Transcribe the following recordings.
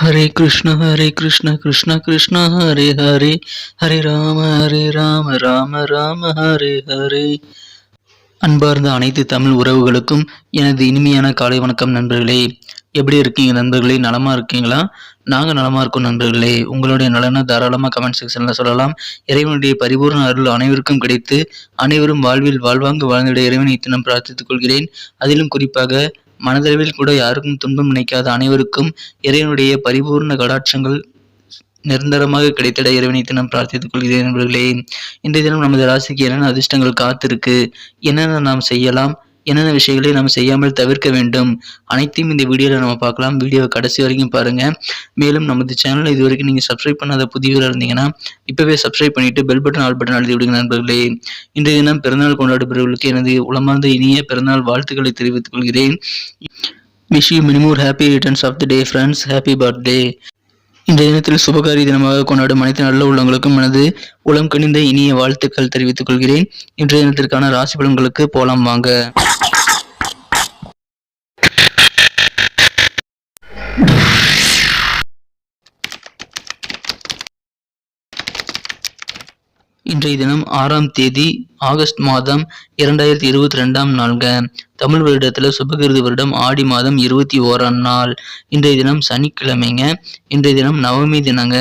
ஹரே கிருஷ்ண ஹரே கிருஷ்ண கிருஷ்ண கிருஷ்ண ஹரே ஹரே. ஹரே ராம ஹரே ராம ராம ராம ஹரே ஹரே. அன்பார்ந்த அனைத்து தமிழ் உறவுகளுக்கும் எனது இனிமையான காலை வணக்கம் நண்பர்களே. எப்படி இருக்கீங்க நண்பர்களே? நலமா இருக்கீங்களா? நாங்கள் நலமா இருக்கோம் நண்பர்களே. உங்களுடைய நலனை தாராளமாக கமெண்ட் செக்ஷனில் சொல்லலாம். இறைவனுடைய பரிபூர்ண அருள் அனைவருக்கும் கிடைத்து அனைவரும் வாழ்வில் வாழ்வாங்கு வாழ்ந்துடைய இறைவனை தினம் பிரார்த்தித்துக் கொள்கிறேன். அதிலும் குறிப்பாக மனதளவில் கூட யாருக்கும் துன்பம் நினைக்காத அனைவருக்கும் இறைவனுடைய பரிபூர்ண கடாட்சங்கள் நிரந்தரமாக கிடைத்திட இறைவனை தினம் பிரார்த்தித்துக் கொள்கிறேன் நண்பர்களே. இன்றைய தினம் நமது ராசிக்கு என்னென்ன அதிர்ஷ்டங்கள் காத்திருக்கு? என்னென்ன நாம் செய்யலாம்? என்னென்ன விஷயங்களை நாம் செய்யாமல் தவிர்க்க வேண்டும் அனைத்தையும் இந்த வீடியோவில் நம்ம பார்க்கலாம். வீடியோவை கடைசி வரைக்கும் பாருங்கள் மேலும் நமது சேனலை இது வரைக்கும் நீங்கள் சப்ஸ்கிரைப் பண்ணாத புதியவராக இருந்தீங்கன்னா இப்போவே சப்ஸ்கிரைப் பண்ணிவிட்டு பெல் பட்டன் ஆல் பட்டன் அழுத்தி விடுங்க நண்பர்களே. இன்றைய தினம் பிறந்தநாள் கொண்டாடுபவர்களுக்கு எனது உளமார்ந்த இனிய பிறந்தநாள் வாழ்த்துக்களை தெரிவித்துக் கொள்கிறேன். Wish you many more happy returns of the day friends happy birthday இந்த தினத்தில் சுபகாரி தினமாக கொண்டாடும் அனைத்து நல்ல உள்ளங்களுக்கும் எனது உளம் கணிந்த இனிய வாழ்த்துக்கள் தெரிவித்துக் கொள்கிறேன். இன்றைய தினத்திற்கான ராசி பலன்களுக்கு போலாம் வாங்க. இன்றைய தினம் ஆறாம் தேதி ஆகஸ்ட் மாதம் இரண்டாயிரத்தி இருபத்தி ரெண்டாம் நாள்க தமிழ் வருடத்தில் சுபகிருது வருடம் ஆடி மாதம் இருபத்தி ஓராம் நாள். இன்றைய தினம் சனிக்கிழமைங்க. இன்றைய தினம் நவமி தினங்க.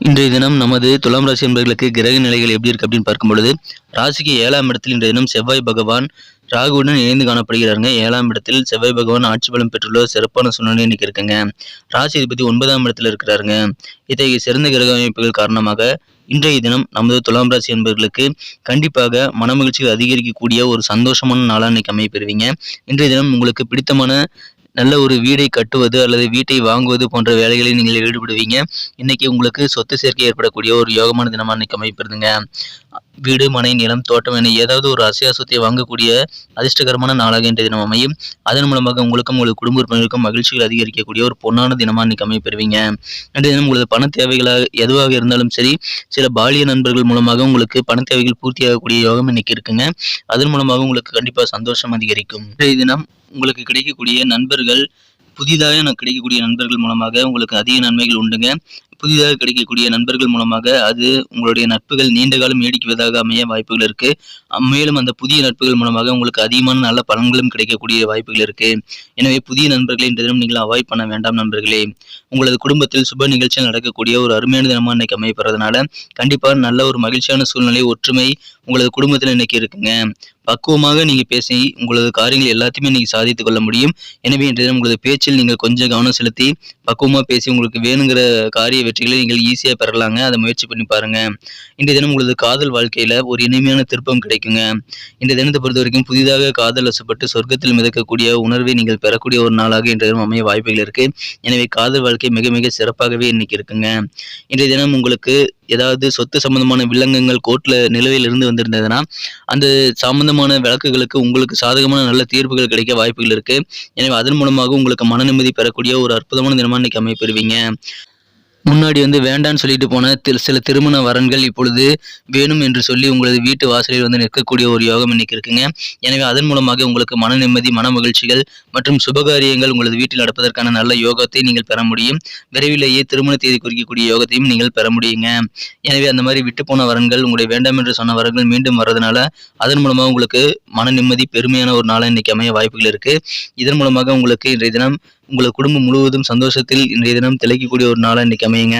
இன்றைய தினம் நமது துலாம் ராசி என்பவர்களுக்கு கிரக நிலைகள் எப்படி இருக்கு அப்படின்னு பார்க்கும் பொழுது ராசிக்கு ஏழாம் இடத்தில் இன்றைய தினம் செவ்வாய் பகவான் ராகுவுடன் இணைந்து காணப்படுகிறாருங்க. ஏழாம் இடத்தில் செவ்வாய் பகவான் ஆட்சி பலம் பெற்றுள்ள சிறப்பான சூழ்நிலை இன்னைக்கு இருக்குங்க. ராசி அதிபதி ஒன்பதாம் இடத்துல இருக்கிறாருங்க. இத்தகைய சிறந்த கிரக அமைப்புகள் காரணமாக இன்றைய தினம் நமது துலாம் ராசி என்பவர்களுக்கு கண்டிப்பாக மனமகிழ்ச்சிகள் அதிகரிக்கக்கூடிய ஒரு சந்தோஷமான நாளாக இன்னைக்கு அமைப்பெறுவீங்க இன்றைய தினம் உங்களுக்கு பிடித்தமான நல்ல ஒரு வீடை கட்டுவது அல்லது வீட்டை வாங்குவது போன்ற வேலைகளில் நீங்கள் ஈடுபடுவீங்க. இன்னைக்கு உங்களுக்கு சொத்து சேர்க்கை ஏற்படக்கூடிய ஒரு யோகமான தினமாக இன்னைக்கு அமைப்பிருதுங்க வீடு மனை நிலம் தோட்டம் என ஏதாவது ஒரு அசையா சொத்தை வாங்கக்கூடிய அதிர்ஷ்டகரமான நாளாக இன்றைய தினம் அமையும். அதன் மூலமாக உங்களுக்கும் உங்களுக்கு குடும்ப உறுப்பினருக்கும் மகிழ்ச்சிகள் அதிகரிக்கக்கூடிய ஒரு பொன்னான தினமாக இன்னைக்கு அமைப்பெறுவீங்க இன்றைய தினம் உங்களது பண தேவைகளாக எதுவாக இருந்தாலும் சரி சில பாலிய நண்பர்கள் மூலமாக உங்களுக்கு பண தேவைகள் பூர்த்தியாகக்கூடிய யோகம் இன்னைக்கு இருக்குங்க. அதன் மூலமாக உங்களுக்கு கண்டிப்பாக சந்தோஷம் அதிகரிக்கும். இன்றைய தினம் உங்களுக்கு கிடைக்கக்கூடிய நண்பர்கள் புதிதாக நான் கிடைக்கக்கூடிய நண்பர்கள் மூலமாக உங்களுக்கு அதிக நன்மைகள் உண்டுங்க. புதிதாக கிடைக்கக்கூடிய நண்பர்கள் மூலமாக அது உங்களுடைய நட்புகள் நீண்ட காலம் நீடிக்குவதாக அமைய வாய்ப்புகள் இருக்கு. மேலும் அந்த புதிய நட்புகள் மூலமாக உங்களுக்கு அதிகமான நல்ல பலன்களும் கிடைக்கக்கூடிய வாய்ப்புகள் இருக்கு. எனவே புதிய நண்பர்களை இன்ற தினம் நீங்கள் அவாய்ட் பண்ண வேண்டாம் நண்பர்களே. உங்களது குடும்பத்தில் சுப நிகழ்ச்சியில் நடக்கக்கூடிய ஒரு அருமையான தினமாக இன்னைக்கு அமையப்படுறதுனால கண்டிப்பாக நல்ல ஒரு மகிழ்ச்சியான சூழ்நிலை ஒற்றுமை உங்களது குடும்பத்தில் இன்னைக்கு இருக்குங்க. பக்குவமாக நீங்க பேசி உங்களது காரியங்கள் எல்லாத்தையுமே நீங்க சாதித்துக் கொள்ள முடியும். எனவே இன்றைய தினம் உங்களது பேச்சில் நீங்கள் கொஞ்சம் கவனம் செலுத்தி பக்குவமா பேசி உங்களுக்கு வேணுங்கிற காரிய வெற்றிகளை நீங்கள் ஈஸியாக பெறலாங்க. அதை முயற்சி பண்ணி பாருங்க. இன்றைய தினம் உங்களது காதல் வாழ்க்கையில் ஒரு இனிமையான திருப்பம் கிடைக்குங்க. இந்த தினத்தை பொறுத்த வரைக்கும் புதிதாக காதல் வசப்பட்டு சொர்க்கத்தில் மிதக்கக்கூடிய உணர்வை நீங்கள் பெறக்கூடிய ஒரு நாளாக இன்றைய தினம் அமைய வாய்ப்புகள் இருக்கு. எனவே காதல் வாழ்க்கை மிக மிக சிறப்பாகவே இன்னைக்கு இருக்குங்க. இன்றைய தினம் உங்களுக்கு ஏதாவது சொத்து சம்பந்தமான வில்லங்கங்கள் கோர்ட்ல நிலுவையில் இருந்து வந்திருந்ததுன்னா அந்த சம்பந்தமான வழக்குகளுக்கு உங்களுக்கு சாதகமான நல்ல தீர்ப்புகள் கிடைக்க வாய்ப்புகள் இருக்கு. எனவே அதன் மூலமாக உங்களுக்கு மன நிம்மதி பெறக்கூடிய ஒரு அற்புதமான தினமாக இன்னைக்கு அமைப்பெறுவீங்க முன்னாடி வந்து வேண்டான்னு சொல்லிட்டு போன சில திருமண வரன்கள் இப்பொழுது வேணும் என்று சொல்லி உங்களது வீட்டு வாசலில் வந்து நிற்கக்கூடிய ஒரு யோகம் இன்னைக்கு இருக்குங்க. எனவே அதன் மூலமாக உங்களுக்கு மன நிம்மதி மன மகிழ்ச்சிகள் மற்றும் சுபகாரியங்கள் உங்களது வீட்டில் நடப்பதற்கான நல்ல யோகத்தை நீங்கள் பெற முடியும். விரைவிலேயே திருமண தேதி குறிக்கக்கூடிய யோகத்தையும் நீங்கள் பெற முடியுங்க. எனவே அந்த மாதிரி விட்டு போன வரன்கள் உங்களுடைய வேண்டாம் என்று சொன்ன வரன்கள் மீண்டும் வர்றதுனால அதன் மூலமாக உங்களுக்கு மன நிம்மதி பெருமையான ஒரு நாளாக இன்னைக்கு அமைய வாய்ப்புகள் இருக்கு. இதன் மூலமாக உங்களுக்கு இன்றைய தினம் உங்களது குடும்பம் முழுவதும் சந்தோஷத்தில் இன்றைய தினம் திளைக்கக்கூடிய ஒரு நாளாக இன்றைக்கி அமையுங்க.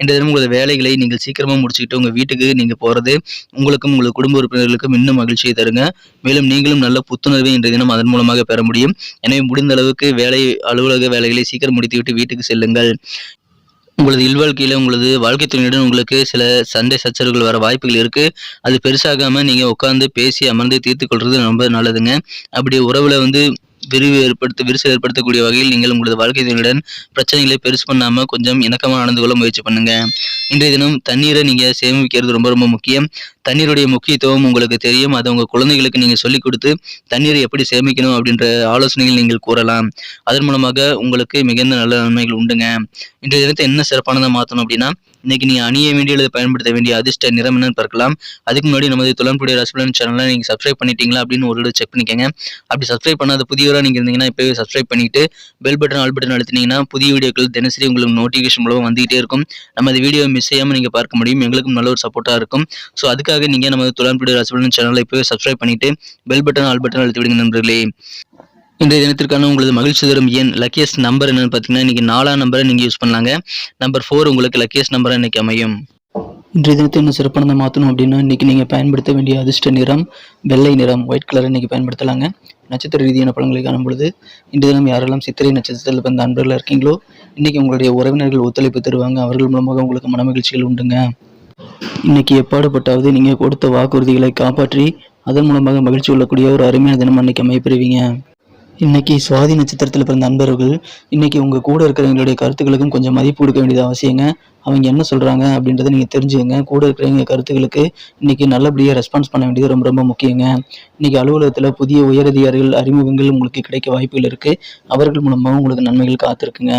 இன்றைய தினம் உங்களது வேலைகளை நீங்கள் சீக்கிரமாக முடிச்சுக்கிட்டு உங்கள் வீட்டுக்கு நீங்கள் போகிறது உங்களுக்கும் உங்களது குடும்ப உறுப்பினர்களுக்கும் இன்னும் மகிழ்ச்சியை தருங்க. மேலும் நீங்களும் நல்ல புத்துணர்வை இன்றைய தினம் அதன் மூலமாக பெற முடியும். எனவே முடிந்த அளவுக்கு வேலை அலுவலக வேலைகளை சீக்கிரம் முடித்துவிட்டு வீட்டுக்கு செல்லுங்கள். உங்களது இல்வாழ்க்கையில் உங்களது வாழ்க்கை துணையுடன் உங்களுக்கு சில சண்டை சச்சரவுகள் வர வாய்ப்புகள் இருக்குது அது பெருசாகாமல் நீங்கள் உட்காந்து பேசி அமர்ந்து தீர்த்து கொள்வது ரொம்ப நல்லதுங்க. அப்படி உறவில் வந்து விரிவு ஏற்படுத்த விரிசல் ஏற்படுத்தக்கூடிய வகையில் நீங்கள் உங்களது வாழ்க்கை துணையுடன் பிரச்சனைகளை பெருசு பண்ணாமல் கொஞ்சம் இணக்கமாக நடந்து கொள்ள முயற்சி பண்ணுங்க. இன்றைய தினம் தண்ணீரை நீங்கள் சேமிக்கிறது ரொம்ப ரொம்ப முக்கியம். தண்ணீருடைய முக்கியத்துவம் உங்களுக்கு தெரியும். அதை உங்கள் குழந்தைகளுக்கு நீங்கள் சொல்லிக் கொடுத்து தண்ணீரை எப்படி சேமிக்கணும் அப்படின்ற ஆலோசனைகள் நீங்கள் கூறலாம். அதன் மூலமாக உங்களுக்கு மிகுந்த நல்ல நன்மைகள் உண்டுங்க. இன்றைய தினத்தை என்ன சிறப்பானதாக மாற்றணும் அப்படின்னா இன்னைக்கு நீங்கள் அணிய வேண்டிய அல்லது பயன்படுத்த வேண்டிய அதிர்ஷ்ட நிறம் என்னன்னு பார்க்கலாம். அதுக்கு முன்னாடி நமது துளம்புடைய ரசபலன் சேனலை நீங்கள் சப்ஸ்கிரைப் பண்ணிட்டீங்களா அப்படின்னு ஒரு செக் பண்ணிக்கோங்க. அப்படி சப்ஸ்கிரைப் பண்ணாத புதியவராக நீங்கள் இருந்தீங்கன்னா இப்போவே சப்ஸ்கிரைப் பண்ணிட்டு பெல் பட்டன் ஆல் பட்டன் அழுத்தினீங்கன்னா புதிய வீடியோக்கள் தினசரி உங்களுக்கு நோட்டிஃபிகேஷன் மூலமாக வந்துகிட்டே இருக்கும். நம்ம அந்த வீடியோ மிஸ் செய்யாமல் நீங்கள் பார்க்க முடியும். எங்களுக்கும் நல்ல ஒரு சப்போர்ட்டாக இருக்கும். ஸோ அதுக்காக நீங்கள் நமது துளம்புடைய ரசபலன் சேனலை இப்போவே சப்ஸ்கிரைப் பண்ணிட்டு பெல் பட்டன் ஆல் பட்டன் அழுத்தி விடுங்க நண்பர்களே. இன்றைய தினத்திற்கான உங்களது மகிழ்ச்சி தரும் எண் லக்கியஸ்ட் நம்பர் என்னன்னு பார்த்தீங்கன்னா இன்னைக்கு நாலாம் நம்பரை நீங்கள் யூஸ் பண்ணலாங்க. நம்பர் ஃபோர் உங்களுக்கு லக்கியஸ்ட் நம்பரை இன்னைக்கு அமையும். இன்றைய தினத்தை இன்னும் சிறப்பானதை மாற்றணும் அப்படின்னா இன்னைக்கு நீங்கள் பயன்படுத்த வேண்டிய அதிர்ஷ்ட நிறம் வெள்ளை நிறம் ஒயிட் கலர் இன்னைக்கு பயன்படுத்தலாங்க. நட்சத்திர ரீதியான பழங்களை காணும் பொழுது இன்றைய தினம் யாரெல்லாம் சித்திரை நட்சத்திரத்தில் பிறந்த அன்பர்களாக இருக்கீங்களோ இன்னைக்கு உங்களுடைய உறவினர்கள் ஒத்துழைப்பு தருவாங்க. அவர்கள் மூலமாக உங்களுக்கு மனமகிழ்ச்சிகள் உண்டுங்க. இன்னைக்கு எப்பாடுபட்டாவது நீங்கள் கொடுத்த வாக்குறுதிகளை காப்பாற்றி அதன் மூலமாக மகிழ்ச்சி கொள்ளக்கூடிய ஒரு அருமையான தினம் அன்னைக்கு அமைப்பெறுவீங்க இன்னைக்கு சுவாதி நட்சத்திரத்தில் பிறந்த நண்பர்கள் இன்னைக்கு உங்கள் கூட இருக்கிறவங்களுடைய கருத்துக்களுக்கும் கொஞ்சம் மதிப்பு கொடுக்க வேண்டியது அவசியங்க. அவங்க என்ன சொல்கிறாங்க அப்படின்றத நீங்கள் தெரிஞ்சுக்கங்க. கூட இருக்கிறவங்க கருத்துக்களுக்கு இன்னைக்கு நல்லபடியாக ரெஸ்பான்ஸ் பண்ண வேண்டியது ரொம்ப ரொம்ப முக்கியங்க. இன்னைக்கு அலுவலகத்தில் புதிய உயரதிகாரிகள் அறிமுகங்கள் உங்களுக்கு கிடைக்க வாய்ப்புகள் இருக்குது அவர்கள் மூலமாக உங்களுக்கு நன்மைகள் காத்திருக்குங்க.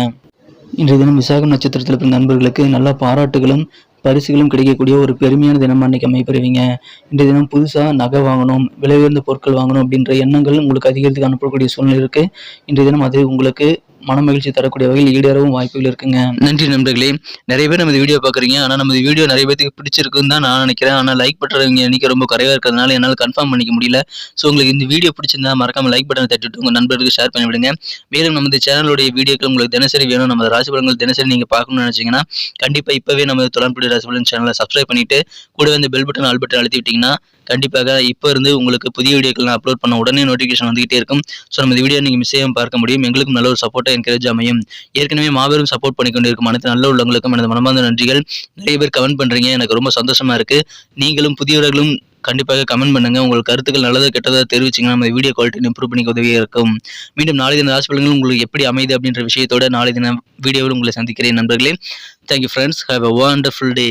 இன்றைய தினம் விசாக நட்சத்திரத்தில் பிறந்த நண்பர்களுக்கு நல்ல பாராட்டுகளும் பரிசுகளும் கிடைக்கக்கூடிய ஒரு பெருமையான தினம் அன்றைக்கி அமைப்பெறுவீங்க இன்றைய தினம் புதுசாக நகை வாங்கணும் விலை உயர்ந்த பொருட்கள் வாங்கணும் அப்படின்ற எண்ணங்கள் உங்களுக்கு அதிகரித்து அனுப்பக்கூடிய சூழ்நிலை இருக்குது இன்றைய தினம் அது உங்களுக்கு மன மகிழ்ச்சி தரக்கூடிய வகையில் ஈடேறவும் வாய்ப்புகள் இருக்குங்க. நன்றி நண்பர்களே. நிறைய பேர் நம்ம வீடியோ பார்க்குறீங்க. ஆனால் நம்ம வீடியோ நிறைய பேருக்கு பிடிச்சிருக்குன்னு தான் நான் நினைக்கிறேன். ஆனால் லைக் பண்ணுறவங்க எண்ணிக்கை ரொம்ப குறைவாக இருக்கிறதுனால என்னால் கன்ஃபார்ம் பண்ணிக்க முடியல. ஸோ உங்களுக்கு இந்த வீடியோ பிடிச்சிருந்தா மறக்காம லைக் பட்டனை தட்டிட்டு உங்கள் நண்பர்களுக்கு ஷேர் பண்ணிவிடுங்க மேலும் நமது சேனலுடைய வீடியோக்கள் உங்களுக்கு தினசரி வேணும். நம்ம ராசி பலன்கள் தினசரி நீங்கள் பார்க்கணும்னு நினச்சிங்கன்னா கண்டிப்பாக இப்போவே நமது தொலைப்படி ராசி பலன் சேனலை சப்ஸ்கிரைப் பண்ணிட்டு கூட வந்து பெல் பட்டன் ஆல் பட்டன் அழுத்தி விட்டிங்கன்னா கண்டிப்பாக இப்போ இருந்து உங்களுக்கு புதிய வீடியோக்கள் நான் அப்லோட் பண்ண உடனே நோட்டிஃபிகேஷன் வந்துகிட்டே இருக்கும். ஸோ நம்ம இந்த வீடியோ நீங்கள் மிஸ் செய்யாமல் பார்க்க முடியும். எங்களுக்கும் நல்ல ஒரு சப்போர்ட்டாக என்கரேஜ் அமையும். ஏற்கனவே மாபெரும் சப்போர்ட் பண்ணி கொண்டிருக்கும் அனைத்து நல்ல உள்ளவங்களுக்கும் எனது மனமார்ந்த நன்றிகள். நிறைய பேர் கமெண்ட் பண்ணுறீங்க எனக்கு ரொம்ப சந்தோஷமாக இருக்குது நீங்களும் புதியவர்களும் கண்டிப்பாக கமெண்ட் பண்ணுங்க. உங்கள் கருத்துக்கள் நல்லதா கெட்டதா தெரிவிச்சிங்கன்னா நம்ம வீடியோ குவாலிட்டி இம்ப்ரூவ் பண்ணிக்க உதவியாக இருக்கும். மீண்டும் நாளை தின ராசிபலன்கள் உங்களுக்கு எப்படி அமைது அப்படின்ற விஷயத்தோட நாளை தின வீடியோவில் உங்களை சந்திக்கிறேன் நண்பர்களே. Thank you friends have a wonderful day